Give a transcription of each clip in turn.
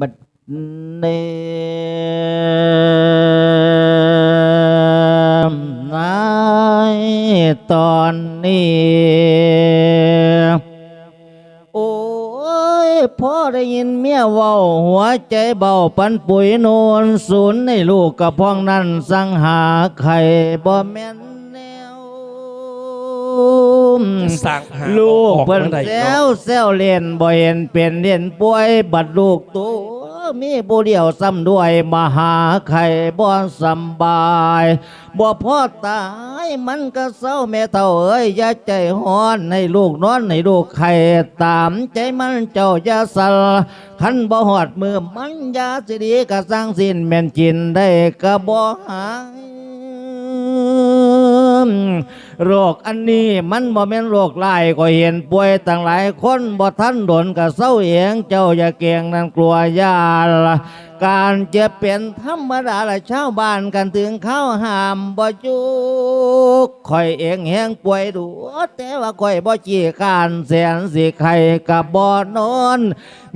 บัดเนมนายตอนนี้ โอ้ยพ่อได้ยินเมียเว้าหัวใจเบาปันปุ๋ยโนนศูนย์ในลูกกับพ้องนั้นสังหาไข่บ่แม่นแนว สร้างหาลูกออกเพิ่นมาได้แซเนาะวแซวเล่นบ่เห็นเป็นเล่นป่วยบัดลูกตัวมีผู้เดียวซ้ำด้วยมหาไข่บ่สำบายบ่พอตายมันก็เศร้าแม่เท่าเอ้ยอย่าใจฮ้อนให้ลูกนอนให้ลูกไข่ตามใจมันเจ้าอย่าสัลคันบ่ฮอดมือมันอยาสิดีก็สร้างสิ้นแม่นจินได้ก็บ่หาย โรคอันนี้มันบ่แม่นโรคลายก็เห็นป่วยต่างหลายคนบ่ทันโดนกับเศร้าเอียงเจ้าอย่าเกียงนั่นกลัวยาละการเจ็บเป็นธรรมดาละชาวบ้านกันถึงเข้าหามบ่จู ข่อยเองแหงป่วยดูแต่ว่าข่อยบ่จี้การแสนสิไข่กับบ่นอน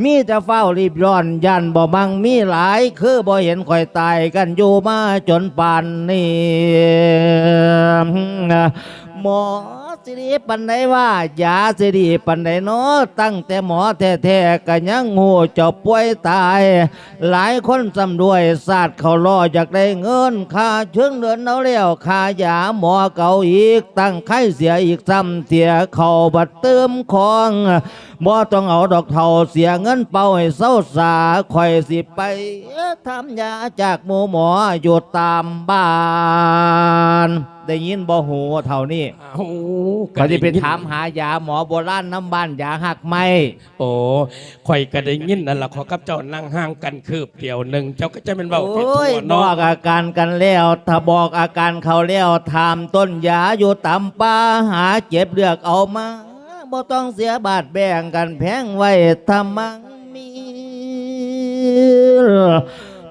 มีแต่เฝ้ารีบร้อนยันบ่มังมีหลาย คือบ่เห็นข่อยตายกันอยู่มาจนป่านนี้หมอ สิดีปันไดว่ายาสิดีปันไดเนาะตั้งแต่หมอแท้ๆก็ยังหูเจะป่วยตาย หลายคนสำด้วยศาสตร์เขาล่ออยากได้เงินค่าเชิงเดินเอาเลี้ยวค่ายาหมอเก่าอีก ตั้งไข้เสียอีกซ้ำเสียเขาบัดเติมของบ่ต้องเอาดอกเท่าเสียเงินเป่าให้เศร้าสาคอยสิไปทำยาจากหมูหมออยู่ตามบ้าน ได้ยินบ่หูเท่านี้โอ้เขาจะไปถามหายาหมอโบราณน้ำบ้านยาหักไหมโอ้ข่อยก็ได้ยินนั่นล่ะขอกับเจ้านั่งห่างกันคืบเดียวหนึ่งเจ้าก็จะเป็นเบาไปโอ้ทั่ยวบเนาะอกอาการกันแล้วถ้าบอกอาการเขาแล้วถามต้นยาอยู่ตามป่าหาเจ็บเลือกเอามาบ่ต้องเสียบาทแบ่งกันแพงไว้ทำมังมี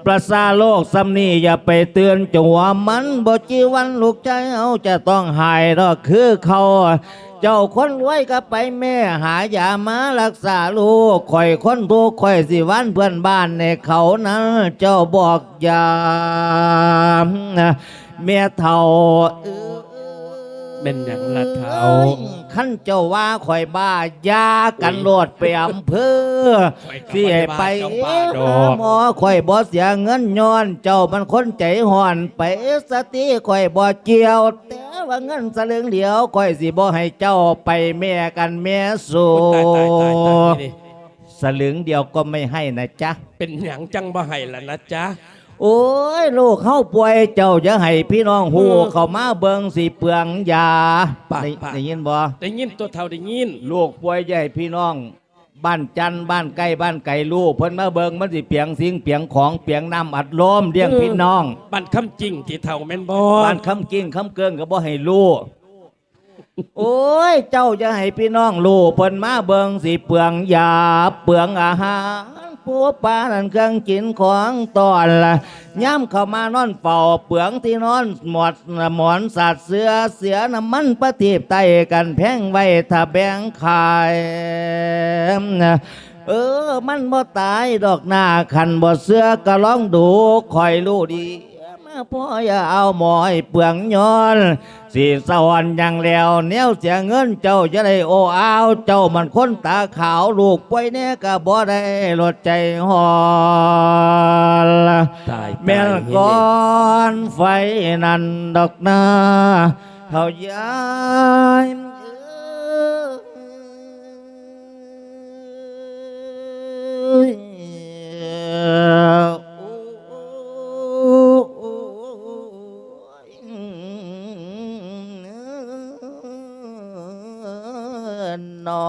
ประสาโลกสำนีอย่าไปเตือนจัวมันบ่จีวันลูกใจเอาจะต้องหายดอกคือเขา เจ้าคนรวยก็ไปแม่หายามารักษาลูกข่อยคนทุกข์ข่อยสิวันเพื่อนบ้านในเขานั้น เจ้าบอกอย่าเมียเท่าเออ เป็นอย่างละเท้าขั้นเจ้าว่าข่อยบ้ายากันโลดไปอำเภอข่อยก็ที่ให้ไปบ่ได้ว่าเจ้าป่าดอกหมอข่อยบ่เสียเงินย้อน เจ้ามันคนใจห่อนไปสติข่อยบ่เกี่ยวแต่ว่าเงินสลึงเดียวข่อยสิบ่ให้เจ้าไปแม่กันแม่สูโอ้ตายตายตายตายนี่สลึงเดียวก็ไม่ให้นะจ๊ะ เป็นอย่างจังบ่ให้ล่ะนะจ๊ะ โอ้ยลูกเข้าป่วยเจ้าจะให้พี่น้องหูเออเข้ามาเบิงสิเปลืองยาปะได้ปะ ได้ยินบ่ได้ยินตัวเท่าได้ยินลูกป่วยใหญ่พี่น้อง บ้านจันทน์บ้านใกล้บ้านไก่ลูกเพิ่นมาเบิงมันสิเปียงสิ่งเปียงของเปียงน้ำอัดลมเลี้ยงพี่น้องบ้านคำจริงที่เท่าแม่นบ่บ้านคำกิ้งคำเกิงก็บ่ให้ลูกโอ้ย เจ้าจะให้พี่น้องลูกเพิ่นมาเบิงสิเปลืองยาเปลืองอาหาร ผู้ปานั่นเครื่องกินของตอนละย่ำเข้ามานอนเฝ้าเปลืองที่นอนหมดหมอนสัตว์เสือเสียน้ำมันประทีปไตกันแพงไว้ถ้าแบงขายเออ มันบ่ตายดอกหน้าคันบ่เสือก็ลองดูคอยรู้ดี พ่ออย่าเอาหมอยเปลืองย้อนสีสวรรค์ยังแล้วเนี้ยวเสียเงินเจ้าจะได้โอ้อาวเจ้ามันคนตาขาวลูกป่วยเนี่ยก็บ่ได้ลดใจหอนตายแม่นก้อนไฟนั่นดอกนาเท่ายาย นอ